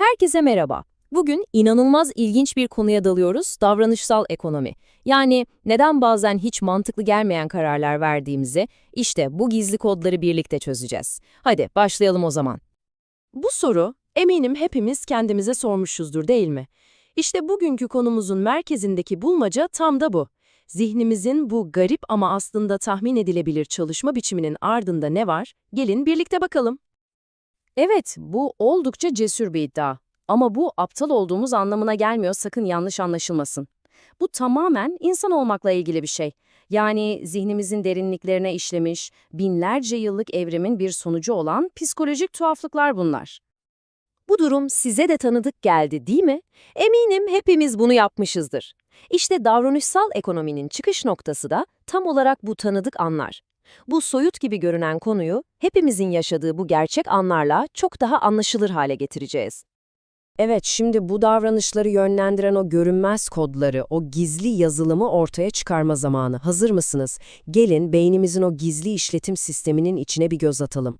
Herkese merhaba. Bugün inanılmaz ilginç bir konuya dalıyoruz, davranışsal ekonomi. Yani neden bazen hiç mantıklı gelmeyen kararlar verdiğimizi, işte bu gizli kodları birlikte çözeceğiz. Hadi başlayalım o zaman. Bu soru eminim hepimiz kendimize sormuşuzdur değil mi? İşte bugünkü konumuzun merkezindeki bulmaca tam da bu. Zihnimizin bu garip ama aslında tahmin edilebilir çalışma biçiminin ardında ne var? Gelin birlikte bakalım. Evet, bu oldukça cesur bir iddia. Ama bu aptal olduğumuz anlamına gelmiyor, sakın yanlış anlaşılmasın. Bu tamamen insan olmakla ilgili bir şey. Yani zihnimizin derinliklerine işlemiş, binlerce yıllık evrimin bir sonucu olan psikolojik tuhaflıklar bunlar. Bu durum size de tanıdık geldi değil mi? Eminim hepimiz bunu yapmışızdır. İşte davranışsal ekonominin çıkış noktası da tam olarak bu tanıdık anlar. Bu soyut gibi görünen konuyu hepimizin yaşadığı bu gerçek anlarla çok daha anlaşılır hale getireceğiz. Evet, şimdi bu davranışları yönlendiren o görünmez kodları, o gizli yazılımı ortaya çıkarma zamanı. Hazır mısınız? Gelin beynimizin o gizli işletim sisteminin içine bir göz atalım.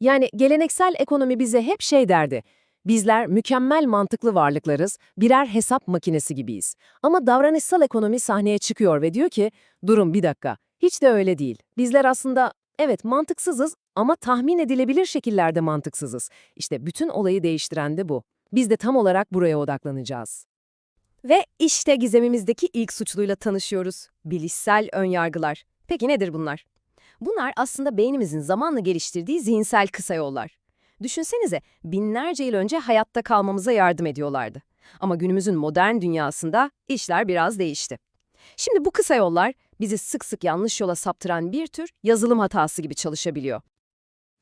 Yani geleneksel ekonomi bize hep şey derdi. Bizler mükemmel mantıklı varlıklarız, birer hesap makinesi gibiyiz. Ama davranışsal ekonomi sahneye çıkıyor ve diyor ki, durun bir dakika, hiç de öyle değil. Bizler aslında, evet mantıksızız ama tahmin edilebilir şekillerde mantıksızız. İşte bütün olayı değiştiren de bu. Biz de tam olarak buraya odaklanacağız. Ve işte gizemimizdeki ilk suçluyla tanışıyoruz. Bilişsel önyargılar. Peki nedir bunlar? Bunlar aslında beynimizin zamanla geliştirdiği zihinsel kısa yollar. Düşünsenize binlerce yıl önce hayatta kalmamıza yardım ediyorlardı. Ama günümüzün modern dünyasında işler biraz değişti. Şimdi bu kısa yollar bizi sık sık yanlış yola saptıran bir tür yazılım hatası gibi çalışabiliyor.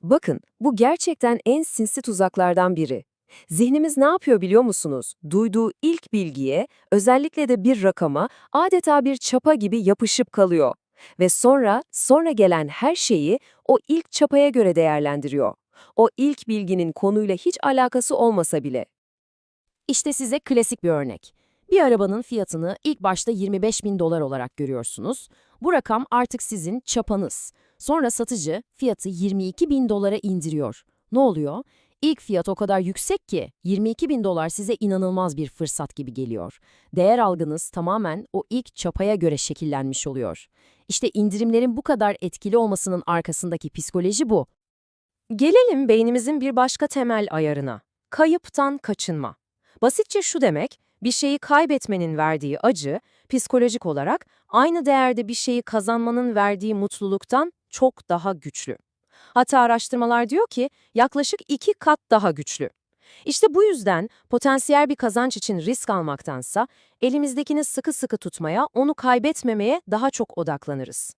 Bakın, bu gerçekten en sinsi tuzaklardan biri. Zihnimiz ne yapıyor biliyor musunuz? Duyduğu ilk bilgiye, özellikle de bir rakama adeta bir çapa gibi yapışıp kalıyor. Ve sonra, sonra gelen her şeyi o ilk çapaya göre değerlendiriyor. O ilk bilginin konuyla hiç alakası olmasa bile. İşte size klasik bir örnek. Bir arabanın fiyatını ilk başta 25 bin dolar olarak görüyorsunuz. Bu rakam artık sizin çapanız. Sonra satıcı fiyatı 22 bin dolara indiriyor. Ne oluyor? İlk fiyat o kadar yüksek ki 22 bin dolar size inanılmaz bir fırsat gibi geliyor. Değer algınız tamamen o ilk çapaya göre şekillenmiş oluyor. İşte indirimlerin bu kadar etkili olmasının arkasındaki psikoloji bu. Gelelim beynimizin bir başka temel ayarına. Kayıptan kaçınma. Basitçe şu demek, bir şeyi kaybetmenin verdiği acı, psikolojik olarak aynı değerde bir şeyi kazanmanın verdiği mutluluktan çok daha güçlü. Hatta araştırmalar diyor ki yaklaşık iki kat daha güçlü. İşte bu yüzden potansiyel bir kazanç için risk almaktansa elimizdekini sıkı sıkı tutmaya, onu kaybetmemeye daha çok odaklanırız.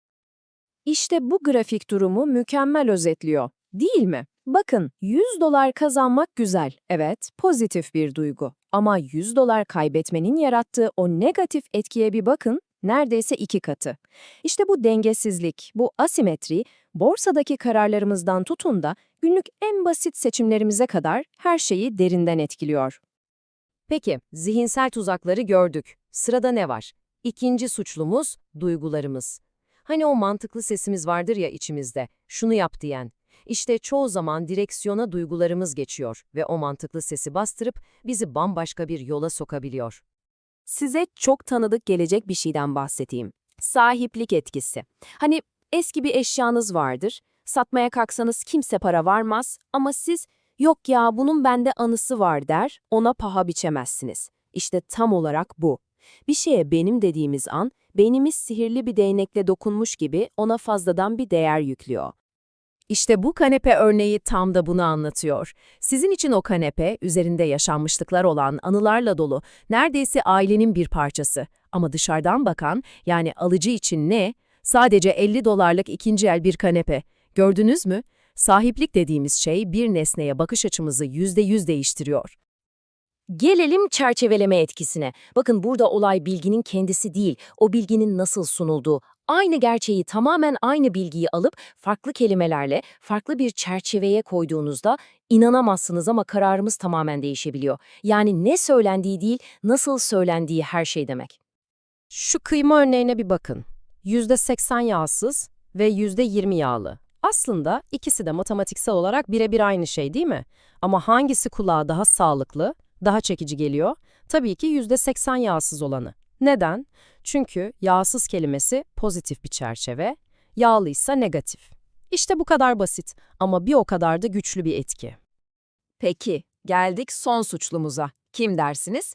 İşte bu grafik durumu mükemmel özetliyor, değil mi? Bakın, 100 dolar kazanmak güzel, evet, pozitif bir duygu. Ama 100 dolar kaybetmenin yarattığı o negatif etkiye bir bakın, neredeyse iki katı. İşte bu dengesizlik, bu asimetri, borsadaki kararlarımızdan tutun da günlük en basit seçimlerimize kadar her şeyi derinden etkiliyor. Peki, zihinsel tuzakları gördük. Sırada ne var? İkinci suçlumuz, duygularımız. Hani o mantıklı sesimiz vardır ya içimizde, şunu yap diyen. İşte çoğu zaman direksiyona duygularımız geçiyor ve o mantıklı sesi bastırıp bizi bambaşka bir yola sokabiliyor. Size çok tanıdık gelecek bir şeyden bahsedeyim. Sahiplik etkisi. Hani eski bir eşyanız vardır, satmaya kalksanız kimse para varmaz ama siz yok ya bunun bende anısı var der, ona paha biçemezsiniz. İşte tam olarak bu. Bir şeye benim dediğimiz an, beynimiz sihirli bir değnekle dokunmuş gibi ona fazladan bir değer yüklüyor. İşte bu kanepe örneği tam da bunu anlatıyor. Sizin için o kanepe, üzerinde yaşanmışlıklar olan anılarla dolu, neredeyse ailenin bir parçası. Ama dışarıdan bakan, yani alıcı için ne? Sadece 50 dolarlık ikinci el bir kanepe. Gördünüz mü? Sahiplik dediğimiz şey bir nesneye bakış açımızı yüzde yüz değiştiriyor. Gelelim çerçeveleme etkisine. Bakın burada olay bilginin kendisi değil, o bilginin nasıl sunulduğu. Aynı gerçeği tamamen aynı bilgiyi alıp farklı kelimelerle farklı bir çerçeveye koyduğunuzda inanamazsınız ama kararımız tamamen değişebiliyor. Yani ne söylendiği değil, nasıl söylendiği her şey demek. Şu kıyma örneğine bir bakın. %80 yağsız ve %20 yağlı. Aslında ikisi de matematiksel olarak birebir aynı şey değil mi? Ama hangisi kulağa daha sağlıklı, daha çekici geliyor? Tabii ki %80 yağsız olanı. Neden? Çünkü yağsız kelimesi pozitif bir çerçeve, yağlıysa negatif. İşte bu kadar basit ama bir o kadar da güçlü bir etki. Peki, geldik son suçlumuza. Kim dersiniz?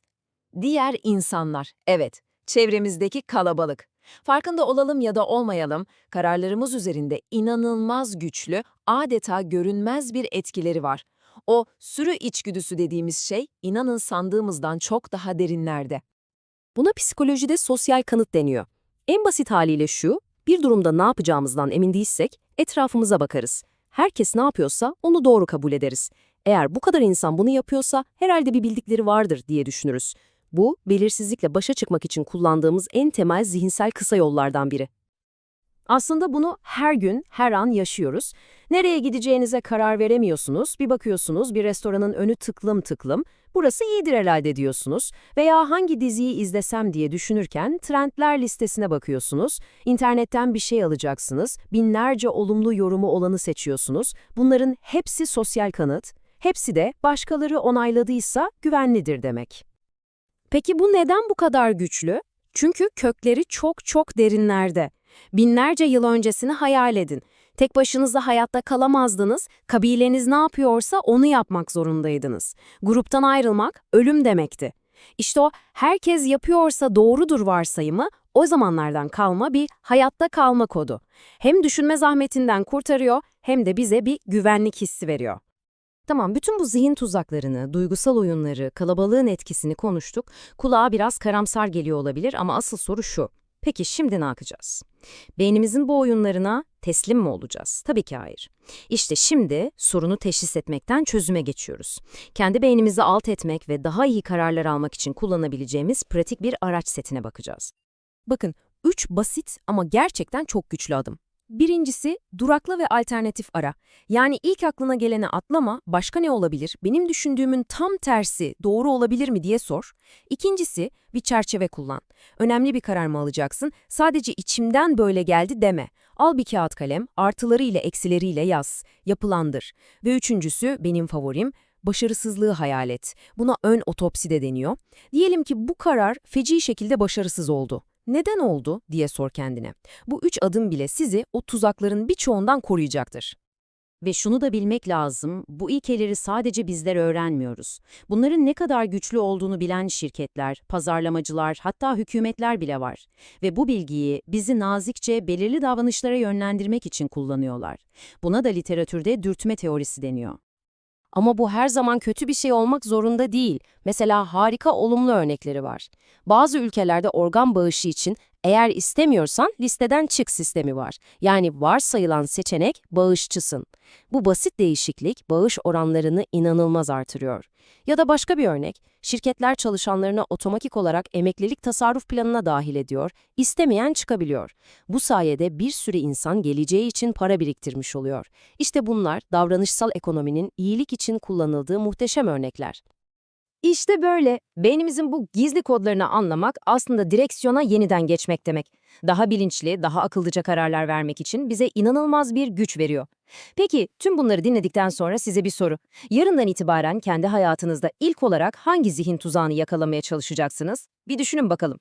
Diğer insanlar. Evet, çevremizdeki kalabalık. Farkında olalım ya da olmayalım, kararlarımız üzerinde inanılmaz güçlü, adeta görünmez bir etkileri var. O sürü içgüdüsü dediğimiz şey, inanın sandığımızdan çok daha derinlerde. Buna psikolojide sosyal kanıt deniyor. En basit haliyle şu, bir durumda ne yapacağımızdan emin değilsek etrafımıza bakarız. Herkes ne yapıyorsa onu doğru kabul ederiz. Eğer bu kadar insan bunu yapıyorsa herhalde bir bildikleri vardır diye düşünürüz. Bu, belirsizlikle başa çıkmak için kullandığımız en temel zihinsel kısa yollardan biri. Aslında bunu her gün, her an yaşıyoruz. Nereye gideceğinize karar veremiyorsunuz. Bir bakıyorsunuz bir restoranın önü tıklım tıklım. Burası iyidir herhalde diyorsunuz. Veya hangi diziyi izlesem diye düşünürken trendler listesine bakıyorsunuz. İnternetten bir şey alacaksınız. Binlerce olumlu yorumu olanı seçiyorsunuz. Bunların hepsi sosyal kanıt. Hepsi de başkaları onayladıysa güvenlidir demek. Peki bu neden bu kadar güçlü? Çünkü kökleri çok çok derinlerde. Binlerce yıl öncesini hayal edin. Tek başınıza hayatta kalamazdınız, kabileniz ne yapıyorsa onu yapmak zorundaydınız. Gruptan ayrılmak ölüm demekti. İşte o herkes yapıyorsa doğrudur varsayımı o zamanlardan kalma bir hayatta kalma kodu. Hem düşünme zahmetinden kurtarıyor hem de bize bir güvenlik hissi veriyor. Tamam, bütün bu zihin tuzaklarını, duygusal oyunları, kalabalığın etkisini konuştuk. Kulağa biraz karamsar geliyor olabilir ama asıl soru şu. Peki şimdi ne yapacağız? Beynimizin bu oyunlarına teslim mi olacağız? Tabii ki hayır. İşte şimdi sorunu teşhis etmekten çözüme geçiyoruz. Kendi beynimizi alt etmek ve daha iyi kararlar almak için kullanabileceğimiz pratik bir araç setine bakacağız. Bakın, üç basit ama gerçekten çok güçlü adım. Birincisi, durakla ve alternatif ara. Yani ilk aklına gelene atlama, başka ne olabilir, benim düşündüğümün tam tersi doğru olabilir mi diye sor. İkincisi, bir çerçeve kullan. Önemli bir karar mı alacaksın, sadece içimden böyle geldi deme. Al bir kağıt kalem, artılarıyla eksileriyle yaz, yapılandır. Ve üçüncüsü, benim favorim, başarısızlığı hayal et. Buna ön otopsi de deniyor. Diyelim ki bu karar feci şekilde başarısız oldu. Neden oldu diye sor kendine. Bu üç adım bile sizi o tuzakların birçoğundan koruyacaktır. Ve şunu da bilmek lazım, bu ilkeleri sadece bizler öğrenmiyoruz. Bunların ne kadar güçlü olduğunu bilen şirketler, pazarlamacılar, hatta hükümetler bile var. Ve bu bilgiyi bizi nazikçe belirli davranışlara yönlendirmek için kullanıyorlar. Buna da literatürde dürtme teorisi deniyor. Ama bu her zaman kötü bir şey olmak zorunda değil. Mesela harika olumlu örnekleri var. Bazı ülkelerde organ bağışı için eğer istemiyorsan listeden çık sistemi var. Yani varsayılan seçenek bağışçısın. Bu basit değişiklik bağış oranlarını inanılmaz artırıyor. Ya da başka bir örnek, şirketler çalışanlarına otomatik olarak emeklilik tasarruf planına dahil ediyor, istemeyen çıkabiliyor. Bu sayede bir sürü insan geleceği için para biriktirmiş oluyor. İşte bunlar davranışsal ekonominin iyilik için kullanıldığı muhteşem örnekler. İşte böyle. Beynimizin bu gizli kodlarını anlamak aslında direksiyona yeniden geçmek demek. Daha bilinçli, daha akıllıca kararlar vermek için bize inanılmaz bir güç veriyor. Peki tüm bunları dinledikten sonra size bir soru. Yarından itibaren kendi hayatınızda ilk olarak hangi zihin tuzağını yakalamaya çalışacaksınız? Bir düşünün bakalım.